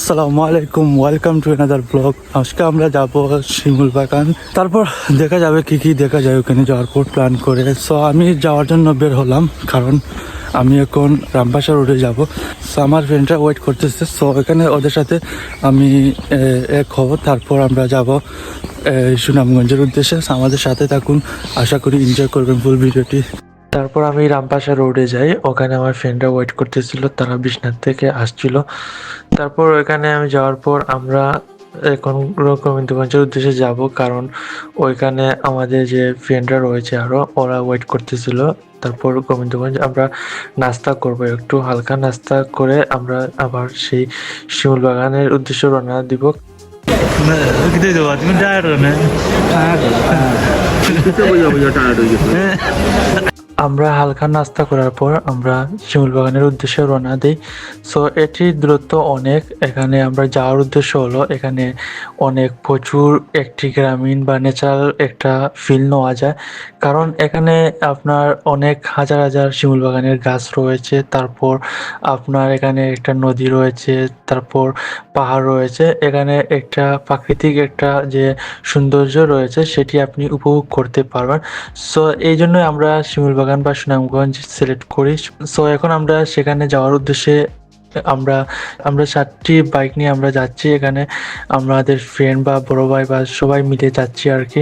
আসসালামু আলাইকুম welcome to another blog আজকে আমরা যাব শিমুল বাগান। তারপর দেখা যাবে কি কি দেখা যায় ওখানে যাওয়ার পর প্ল্যান করে। সো আমি যাওয়ার জন্য বের হলাম, কারণ আমি এখন রামবাসা রোডে যাব। সো আমার ফ্রেন্ডরা ওয়েট করতেছে। সো এখানে ওদের সাথে আমি এক হব। তারপর আমরা যাব সুনামগঞ্জের উদ্দেশ্যে। আমাদের সাথে থাকুন। আশা করি এনজয় করবেন ফুল ভিডিওটি তারপর আমি রামপাশা রোডে যাই। ওখানে আমার ফ্রেন্ডরা ওয়েট করতেছিল তারা বিশ্বনাথ থেকে আসছিল। তারপর ওইখানে আমি যাওয়ার পর আমরা এখন গোবিন্দগঞ্জের উদ্দেশ্যে যাব কারণ ওইখানে আমাদের যে ফ্রেন্ডরা রয়েছে আরও ওরা ওয়েট করতেছিল। তারপর গোবিন্দগঞ্জ আমরা নাস্তা করব একটু হালকা নাস্তা করে আমরা আবার সেই শিমুল বাগানের উদ্দেশ্যে রওনা দিব। তুমি আমরা হালকা নাস্তা করার পর আমরা শিমুল বাগানের উদ্দেশ্যে রওনা দিই। সো এটির দূরত্ব অনেক। এখানে আমরা যাওয়ার উদ্দেশ্য হলো এখানে অনেক প্রচুর একটি গ্রামীণ বা ন্যাচারাল একটা ফিল নেওয়া যায়। কারণ এখানে আপনার অনেক হাজার হাজার শিমুল বাগানের গাছ রয়েছে। তারপর আপনার এখানে একটা নদী রয়েছে, তারপর পাহাড় রয়েছে। এখানে একটা প্রাকৃতিক একটা যে সৌন্দর্য রয়েছে, সেটি আপনি উপভোগ করতে পারবেন। সো এই জন্য আমরা শিমুল বাগান বা সুনামগঞ্জ সিলেক্ট করি। সো এখন আমরা সেখানে যাওয়ার উদ্দেশ্যে আমরা আমরা চারটি বাইক নিয়ে আমরা যাচ্ছি। এখানে আমাদের ফ্রেন্ড বা বড় ভাই বা সবাই মিলে যাচ্ছি আর কি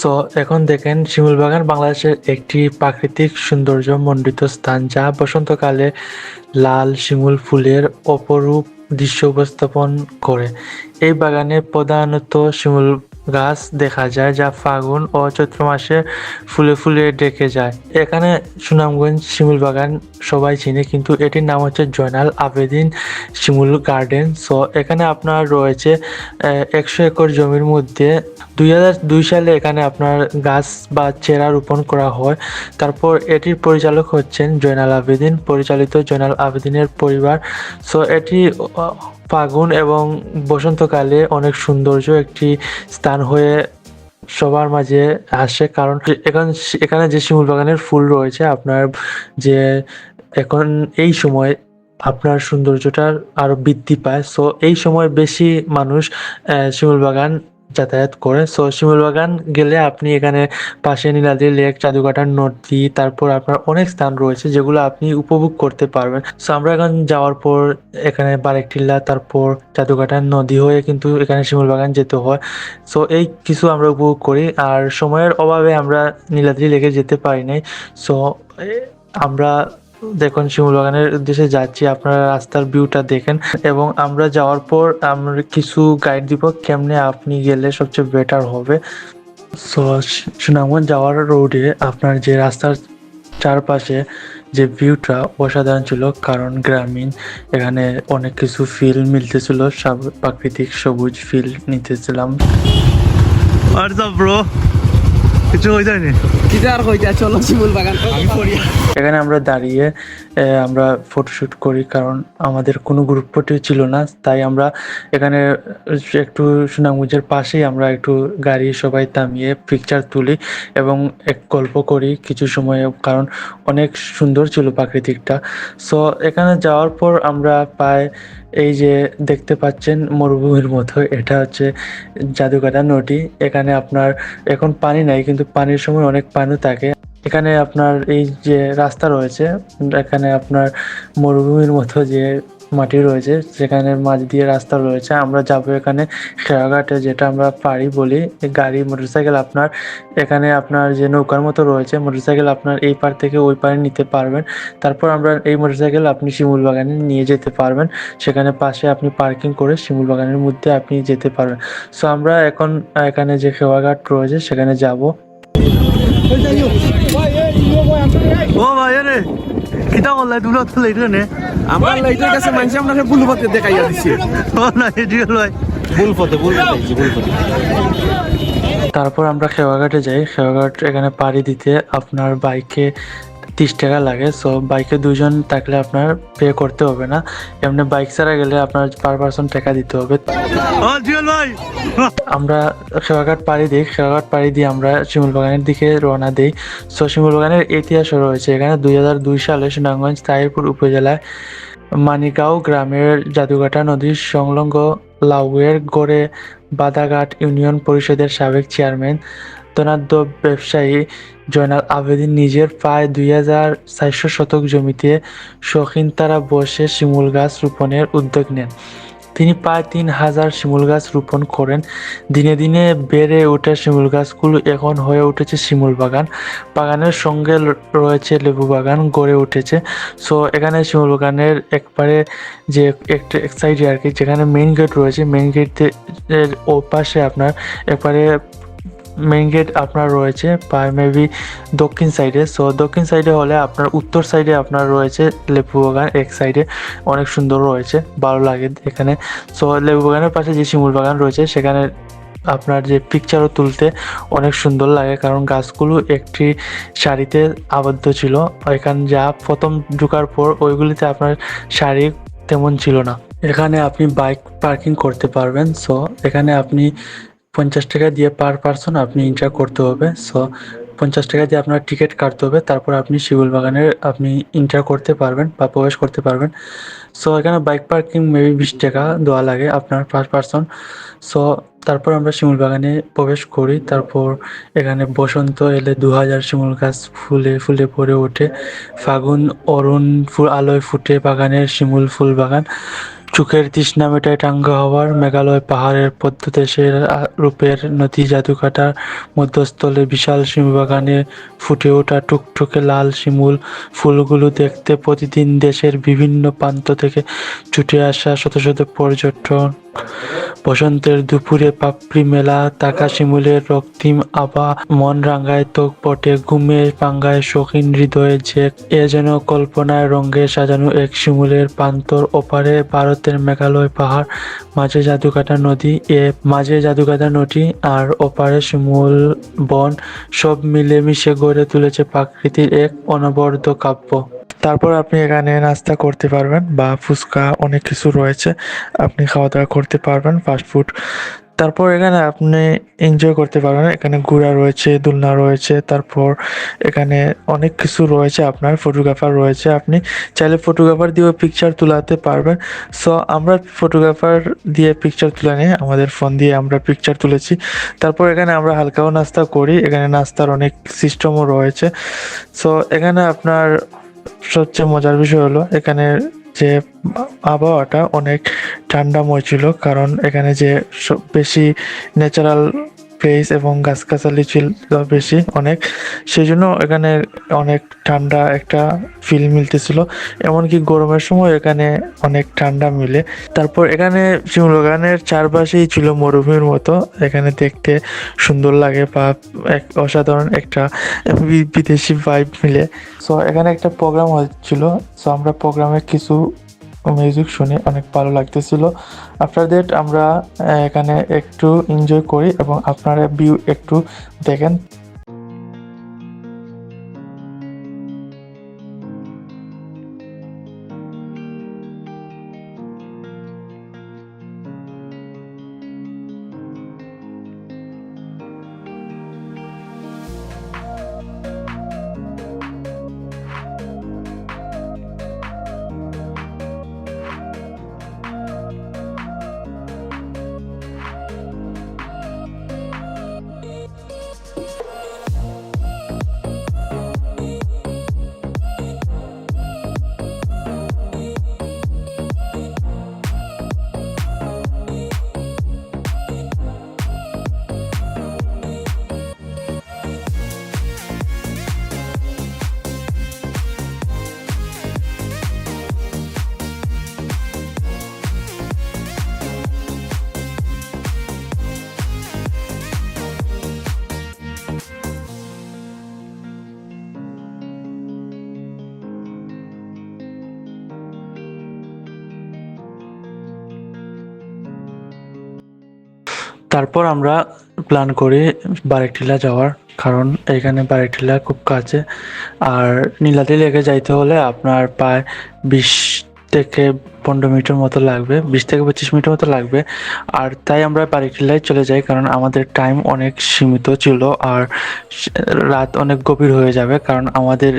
সো এখন দেখেন শিমুল বাগান বাংলাদেশের একটি প্রাকৃতিক সৌন্দর্য মণ্ডিত স্থান যা বসন্তকালে লাল শিমুল ফুলের অপরূপ দৃশ্য উপস্থাপন করে। এই বাগানে প্রধানত শিমুল গাছ দেখা যায় যা ফাগুন ও চৈত্র মাসে ফুলে ফুলে ডেকে যায়। এখানে সুনামগঞ্জ শিমুল বাগান সবাই চিনে, কিন্তু এটির নাম হচ্ছে জয়নাল আবেদিন শিমুল গার্ডেন। সো, এখানে আপনার রয়েছে একশো একর জমির মধ্যে দুই হাজার দুই সালে এখানে আপনার গাছ বা চেরা রোপণ করা হয়। তারপর এটির পরিচালক হচ্ছেন জয়নাল আবেদিন, পরিচালিত জয়নাল আবেদিনের পরিবার। সো, এটি ফাগুন এবং বসন্তকালে অনেক সৌন্দর্য একটি স্থান হয়ে সবার মাঝে আসে। কারণ এখন এখানে যে শিমুল বাগানের ফুল রয়েছে, আপনার যে এখন এই সময় আপনার সৌন্দর্যটা আরও বৃদ্ধি পায়। সো এই সময় বেশি মানুষ শিমুল বাগান যাতায়াত করে। সো শিমুল বাগান গেলে আপনি এখানে পাশে নীলাদ্রি লেক চাদুকাটার নদী, তারপর আপনার অনেক স্থান রয়েছে যেগুলো আপনি উপভোগ করতে পারবেন। সো আমরা এখন যাওয়ার পর এখানে বারেকটিল্লা তারপর চাদুকাটার নদী হয়ে কিন্তু এখানে শিমুল বাগান যেতে হয়। সো এই কিছু আমরা উপভোগ করি। আর সময়ের অভাবে আমরা নীলাদ্রি লেকে যেতে পারি নাই। সো আমরা দেখুন শিমুল বাগানের উদ্দেশ্যে যাচ্ছি আপনারা রাস্তার ভিউটা দেখেন এবং আমরা যাওয়ার পর আমরা কিছু গাইড দিব কেমনে আপনি গেলে সবচেয়ে বেটার হবে। সো সুনামগঞ্জ যাওয়ার রোডে আপনার যে রাস্তার চারপাশে যে ভিউটা অসাধারণ ছিল, কারণ গ্রামীণ এখানে অনেক কিছু ফিল মিলতেছিল প্রাকৃতিক সবুজ ফিল নিতেছিলাম। হোয়াটসঅ্যাপ ব্রো কিছু হয়ে যায়নি কিটা আর কইতা চলো শিমুল বাগান। আমি করি এখানে আমরা দাঁড়িয়ে আমরা ফটোশুট করি কারণ আমাদের কোনো গ্রুপ ফটো ছিল না তাই আমরা এখানে একটু সুনামগঞ্জের পাশেই আমরা একটু গাড়ি সবাই থামিয়ে পিকচার তুলি এবং এক গল্প করি কিছু সময় কারণ অনেক সুন্দর ছিল প্রাকৃতিকটা। সো এখানে যাওয়ার পর আমরা প্রায় এই যে দেখতে পাচ্ছেন মরুভূমির মতো, এটা হচ্ছে জাদুকাটা নদী। এখানে আপনার এখন পানি নাই, কিন্তু পানির সময় অনেক পানিও থাকে। এখানে আপনার এই যে রাস্তা রয়েছে, এখানে আপনার মরুভূমির মতো যে মাটি রয়েছে সেখানে মাঝ দিয়ে রাস্তা রয়েছে। আমরা যাব এখানে খেয়াঘাটে, যেটা আমরা পাড়ি বলি গাড়ি, মোটরসাইকেল আপনার, এখানে আপনার যে নৌকার মতো রয়েছে, মোটরসাইকেল আপনার এই পার থেকে ওই পারে নিতে পারবেন। তারপর আমরা এই মোটরসাইকেল আপনি শিমুল বাগানে নিয়ে যেতে পারবেন। সেখানে পাশে আপনি পার্কিং করে শিমুল বাগানের মধ্যে আপনি যেতে পারবেন। সো আমরা এখন এখানে যে খেয়াঘাট রয়েছে, সেখানে যাব। ও ভাই রে কিতা করলাই তুমি তো লেট নে। আমার লাইটের কাছে মানুষ আপনাকে ভুল পথে দেখাইয়া দিছে। ও না এটি ভুল পথে ভুল পথে ভুল পথে তারপর আমরা খেওয়াঘাটে যাই। খেওয়াঘাট এখানে পাড়ি দিতে আপনার বাইকে তিরিশ টাকা লাগে সো বাইকে দুজন থাকলে আপনার পে করতে হবে না। এমনি বাইক ছাড়া গেলে আপনার পার পার্সন টাকা দিতে হবে। ভাই। আমরা খেওয়াঘাট পাড়ি দিই খেওয়াঘাট পাড়ি দিয়ে আমরা শিমুল বাগানের দিকে রওনা দিই। সো শিমুল বাগানের ইতিহাসও রয়েছে এখানে দুই হাজার দুই সালে সুনামগঞ্জ তাহিরপুর উপজেলায় মানিগাঁও গ্রামের জাদুঘাটা নদীর সংলগ্ন লাউয়ের গড়ে বাদাঘাট ইউনিয়ন পরিষদের সাবেক চেয়ারম্যান ধনাঢ্য ব্যবসায়ী জয়নাল আবেদিন নিজের প্রায় দুই হাজার চারশো শতক জমিতে শৌখিন তারা বসে শিমুল গাছ রোপণের উদ্যোগ নেন। তিনি প্রায় তিন হাজার শিমুল গাছ রোপণ করেন। দিনে দিনে বেড়ে ওঠা শিমুল গাছগুলো এখন হয়ে উঠেছে শিমুল বাগান। বাগানের সঙ্গে রয়েছে লেবু বাগান, গড়ে উঠেছে। সো, এখানে শিমুল বাগানের একবারে যে একটা এক সাইডে আর কি, যেখানে মেইন গেট রয়েছে মেইন গেটের ও পাশে আপনার একবারে মেইন গেট আপনার রয়েছে প্রায় মেবি দক্ষিণ সাইডে সো দক্ষিণ সাইডে হলে আপনার উত্তর সাইডে আপনার রয়েছে লেবু বাগান এক সাইডে অনেক সুন্দর রয়েছে, ভালো লাগে এখানে। সো লেবু বাগানের পাশে যে শিমুল বাগান রয়েছে, সেখানে আপনার যে পিকচারও তুলতে অনেক সুন্দর লাগে, কারণ গাছগুলো একটি সারিতে আবদ্ধ ছিল। এখানে যা প্রথম ঢুকার পর ওইগুলিতে আপনার সারি তেমন ছিল না। এখানে আপনি বাইক পার্কিং করতে পারবেন। সো এখানে আপনি পঞ্চাশ টাকা দিয়ে পার পারসন আপনি এন্টার করতে হবে। সো পঞ্চাশ টাকা দিয়ে আপনার টিকিট কাটতে হবে। তারপর আপনি শিবুল বাগানের আপনি এন্টার করতে পারবেন বা প্রবেশ করতে পারবেন। সো এখানে বাইক পার্কিং মেবি বিশ টাকা দেওয়া লাগে আপনার পার পারসন সো তারপর আমরা শিমুল বাগানে প্রবেশ করি। তারপর এখানে বসন্ত এলে দু হাজার শিমুল গাছ ফুলে ফুলে ভরে ওঠে। ফাগুন, অরুণ ফুল, আলোয় ফুটে বাগানের শিমুল ফুল বাগান। চোখের তৃষ্ণা মেটায় টাঙ্গা হওয়ার মেঘালয় পাহাড়ের পদ্মদেশের রূপের নদী জাদুকাটার মধ্যস্থলে বিশাল শিমবাগানে ফুটে ওঠা টুকটুকে লাল শিমুল ফুলগুলো দেখতে প্রতিদিন দেশের বিভিন্ন প্রান্ত থেকে ছুটে আসা শত শত পর্যটন। বসন্তের দুপুরে পাপড়ি মেলা তাকা শিমুলের রক্তিম আবা মন রাঙ্গায় তোক পটে ঘুমে পাঙ্গায় শৌখিন হৃদয়ে যে এ যেন কল্পনায় রঙ্গে সাজানো এক শিমুলের প্রান্তর, ওপারে ভারতের মেঘালয় পাহাড়, মাঝে জাদুকাটা নদী, এ মাঝে জাদুকাটা নদী, আর ওপারে শিমুল বন, সব মিলেমিশে গড়ে তুলেছে প্রাকৃতির এক অনবদ্য কাব্য। তারপর আপনি এখানে নাস্তা করতে পারবেন বা ফুচকা, অনেক কিছু রয়েছে। আপনি খাওয়া দাওয়া করতে পারবেন ফাস্ট ফুড তারপর এখানে আপনি এনজয় করতে পারবেন। এখানে ঘোরা রয়েছে, দোলনা রয়েছে, তারপর এখানে অনেক কিছু রয়েছে আপনার ফটোগ্রাফার রয়েছে। আপনি চাইলে ফটোগ্রাফার দিয়েও পিকচার তুলাতে পারবেন। সো আমরা ফটোগ্রাফার দিয়ে পিকচার তুলে নিয়ে আমাদের ফোন দিয়ে আমরা পিকচার তুলেছি। তারপর এখানে আমরা হালকাও নাস্তা করি। এখানে নাস্তার অনেক সিস্টেমও রয়েছে। সো এখানে আপনার সবচেয়ে মজার বিষয় হলো এখানে যে আবহাওয়াটা অনেক ঠান্ডাময় ছিল, কারণ এখানে যে বেশি ন্যাচারাল প্লেস এবং গাছগাছালি ছিল বেশি অনেক। সেই জন্য এখানে অনেক ঠান্ডা একটা ফিল মিলতেছিল। এমনকি গরমের সময় এখানে অনেক ঠান্ডা মিলে। তারপর এখানে শিমুল বাগানের চারপাশেই ছিল মরুভূমির মতো। এখানে দেখতে সুন্দর লাগে বা এক অসাধারণ একটা বিদেশি ভাইব মিলে। সো এখানে একটা প্রোগ্রাম হচ্ছিল সো আমরা প্রোগ্রামে কিছু মিউজিক শুনে অনেক ভালো লাগতেছিল। আফটার দ্যাট আমরা এখানে একটু এনজয় করি এবং আপনারা ভিউ একটু দেখেন। তারপর আমরা প্ল্যান করি বারেকটিলা যাওয়ার, কারণ এখানে বারেকটিলা খুব কাছে। আর নীলাদি লেগে যাইতে হলে আপনার প্রায় বিশ থেকে পনেরো মিনিটের মতো লাগবে, বিশ থেকে পঁচিশ মিনিটের মতো লাগবে। আর তাই আমরা বাড়িটিলায় চলে যাই, কারণ আমাদের টাইম অনেক সীমিত ছিল আর রাত অনেক গভীর হয়ে যাবে, কারণ আমাদের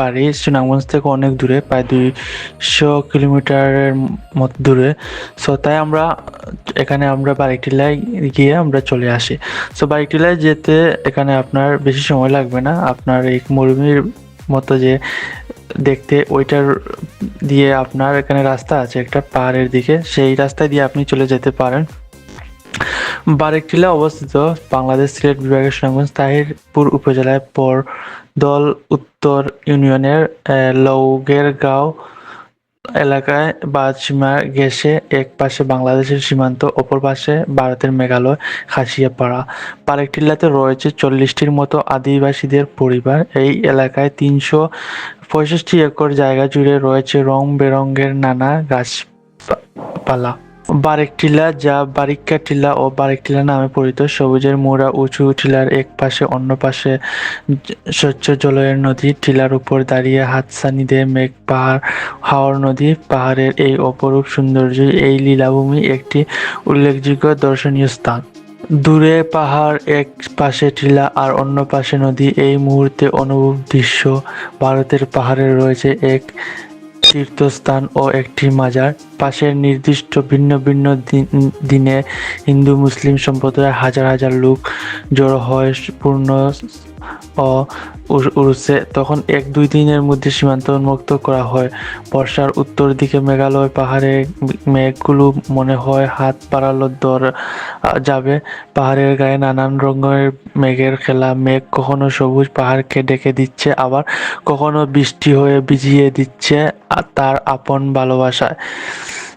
বাড়ি সুনামগঞ্জ থেকে অনেক দূরে, প্রায় দুইশো কিলোমিটারের মতো দূরে। সো তাই আমরা, এখানে আমরা বাড়িটিলায় গিয়ে আমরা চলে আসি। সো বাড়িটিলায় যেতে এখানে আপনার বেশি সময় লাগবে না। আপনার এই মরুভূমির মতো যে দেখতে ওইটার দিয়ে আপনার এখানে রাস্তা আছে, একটা পাহাড়ের দিকে। সেই রাস্তায় দিয়ে আপনি চলে যেতে পারেন। বারেকটিলা অবস্থিত বাংলাদেশ সিলেট বিভাগের সুনামগঞ্জ তাহিরপুর উপজেলায় পর দল উত্তর ইউনিয়নের লৌগের গাঁও এলাকায় বাদ সীমা গেছে এক পাশে বাংলাদেশের সীমান্ত, অপর পাশে ভারতের মেঘালয় খাসিয়াপাড়া পারেকটিলাতে রয়েছে চল্লিশটির মতো আদিবাসীদের পরিবার। এই এলাকায় তিনশো পঁয়ষট্টি একর জায়গা জুড়ে রয়েছে রং বেরঙের নানা গাছপালা। বারেকটিলা যা বারিক্কা টিলা ও বারেকটিলা নামে পরিচিত। সবুজের মোড়া উঁচু টিলার এক পাশে অন্য পাশে স্বচ্ছ জলের নদী। টিলার উপর দাঁড়িয়ে হাতছানি দিয়ে মেঘ পাহাড়, হাওর নদী। পাহাড়ের এই অপরূপ সৌন্দর্য এই লীলাভূমি একটি উল্লেখযোগ্য দর্শনীয় স্থান। দূরে পাহাড়, এক পাশে টিলা আর অন্য পাশে নদী। এই মুহূর্তে অনুভব দৃশ্য ভারতের পাহাড়ে রয়েছে এক তীর্থস্থান ও একটি মাজার। পাশের নির্দিষ্ট ভিন্ন ভিন্ন দিন- হিন্দু, মুসলিম সম্প্রদায়ের হাজার হাজার লোক জড়ো হয় পূর্ণ ও উর- উরুসে তখন এক দুই দিনের মধ্যে সীমান্ত উন্মুক্ত করা হয়। বর্ষার উত্তর দিকে মেঘালয় পাহাড়ে মেঘগুলো মনে হয় হাত বাড়ালো দর যাবে। পাহাড়ের গায়ে নানান রঙের মেঘের খেলা। মেঘ কখনো সবুজ পাহাড়কে ডেকে দিচ্ছে, আবার কখনো বৃষ্টি হয়ে ভিজিয়ে দিচ্ছে তার আপন ভালোবাসায়।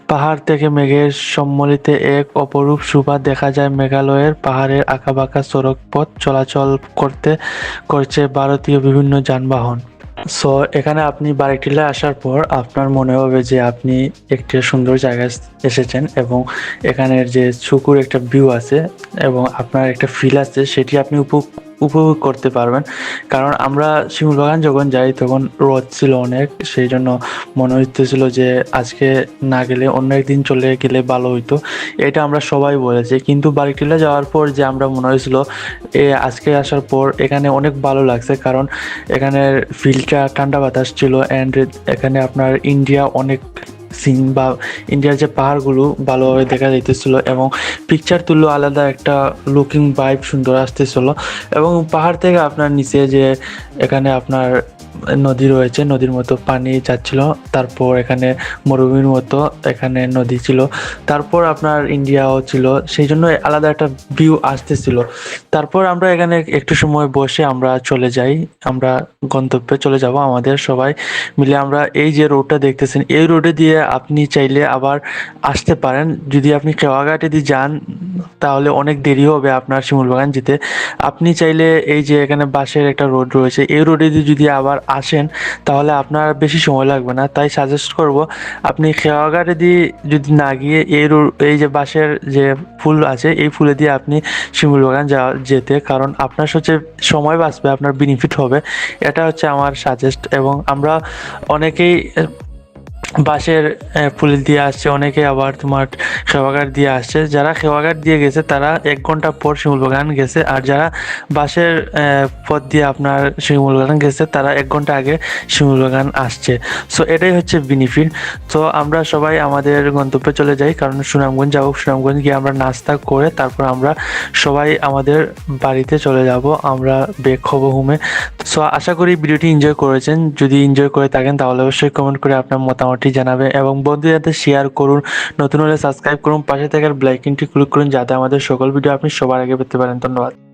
পাহাড় থেকে মেঘের সম্মিলিত এক অপরূপ শোভা দেখা যায়। মেঘালয়ের পাহাড়ের আঁকাবাঁকা সড়ক পথ চলাচল করতে করছে ভারতীয় বিভিন্ন যানবাহন। সো এখানে আপনি বাড়িটিলে আসার পর আপনার মনে হবে যে আপনি একটি সুন্দর জায়গায় এসেছেন এবং এখানের যে সুকুর একটা ভিউ আছে এবং আপনার একটা ফিল আছে, সেটি আপনি উপভোগ উপভোগ করতে পারবেন। কারণ আমরা শিমুল বাগান যখন যাই, তখন রোদ ছিল অনেক। সেই জন্য মনে হইতেছিল যে আজকে না গেলে অন্য একদিন চলে গেলে ভালো হইতো। এটা আমরা সবাই বলেছি। কিন্তু বাড়িটিলা যাওয়ার পর যে আমরা মনে হয়েছিল, এ আজকে আসার পর এখানে অনেক ভালো লাগছে। কারণ এখানের ফিলটা ঠান্ডা বাতাস ছিল। অ্যান্ড এখানে আপনার ইন্ডিয়া অনেক সিন বা ইন্ডিয়ার যে পাহাড়গুলো ভালোভাবে দেখা যাইতেছিল এবং পিকচার তুললো আলাদা একটা লুকিং ভাইব সুন্দর আসতেছিল এবং পাহাড় থেকে আপনার নিচে যে এখানে আপনার নদী রয়েছে, নদীর মতো পানি যাচ্ছিল। তারপর এখানে মরুভূমির মতো এখানে নদী ছিল। তারপর আপনার ইন্ডিয়াও ছিল। সেই জন্য আলাদা একটা ভিউ আসতেছিল। তারপর আমরা এখানে একটু সময় বসে আমরা চলে যাই। আমরা গন্তব্যে চলে যাব আমাদের সবাই মিলে। আমরা এই যে রোডটা দেখতেছেন, এই রোডে দিয়ে আপনি চাইলে আবার আসতে পারেন। যদি আপনি কেওয়াঘাটে দিয়ে যান, তাহলে অনেক দেরি হবে আপনার শিমুলবাগান যেতে। আপনি চাইলে এই যে এখানে বাসের একটা রোড রয়েছে, এই রোডে দিয়ে যদি আবার আসেন, তাহলে আপনার বেশি সময় লাগবে না। তাই সাজেস্ট করব, আপনি খেয়াগারে দিয়ে যদি না গিয়ে এই এই যে বাসের যে ফুল আছে, এই ফুলে দিয়ে আপনি শিমুল বাগান যাওয়া যেতে। কারণ আপনার হচ্ছে সময় বাঁচবে, আপনার বেনিফিট হবে। এটা হচ্ছে আমার সাজেস্ট এবং আমরা অনেকেই বাসের ফুল দিয়ে আসছে, অনেকে আবার তোমার খেওয়াঘাট দিয়ে আসছে। যারা খেওয়াঘাট দিয়ে গেছে, তারা এক ঘণ্টা পর শিমুল বাগান গেছে। আর যারা বাসের পথ দিয়ে আপনার শিমুল বাগান গেছে, তারা এক ঘণ্টা আগে শিমুল বাগান আসছে। সো এটাই হচ্ছে বেনিফিট তো, আমরা সবাই আমাদের গন্তব্যে চলে যাই, কারণ সুনামগঞ্জ যাব। সুনামগঞ্জ গিয়ে আমরা নাস্তা করে তারপর আমরা সবাই আমাদের বাড়িতে চলে যাব। আমরা বেক হব হোমে। সো আশা করি ভিডিওটি এনজয় করেছেন। যদি এনজয় করে থাকেন, তাহলে অবশ্যই কমেন্ট করে আপনার মতামতটি জানাবেন এবং বন্ধুদের শেয়ার করুন। নতুন হলে সাবস্ক্রাইব করুন, পাশে থাকার ব্লাইকিনটি ক্লিক করুন, যাতে আমাদের সকল ভিডিও আপনি সবার আগে পেতে পারেন। ধন্যবাদ।